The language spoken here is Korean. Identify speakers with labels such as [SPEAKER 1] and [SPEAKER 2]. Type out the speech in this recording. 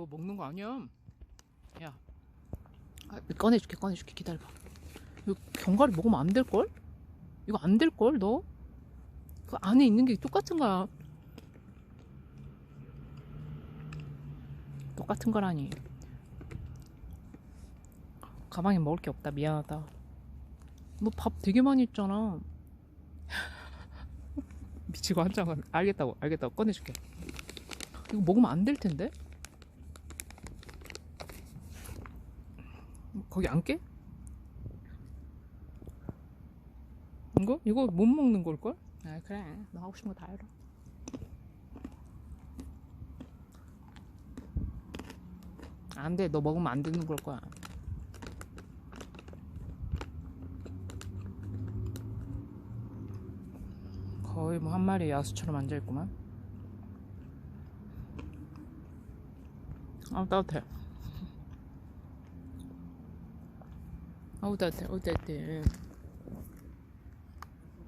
[SPEAKER 1] 그거 먹는 거 아니야. 야. 아, 꺼내줄게, 꺼내줄게. 기다려봐. 이거 견과류 먹으면 안 될걸? 이거 안 될걸, 너? 그 안에 있는 게 똑같은 거야. 똑같은 거라니. 가방에 먹을 게 없다. 미안하다. 너 밥 되게 많이 했잖아. 미치고 한장은 알겠다고, 알겠다고. 꺼내줄게. 이거 먹으면 안 될 텐데? 거기 안 깨? 이거? 이거 못 먹는 걸걸? 아 그래 너 하고 싶은 거 다 해라 안돼 너 먹으면 안 되는 걸 거야 거의 뭐 한 마리 야수처럼 앉아있구만 아우 따뜻해 あ歌って歌ってうん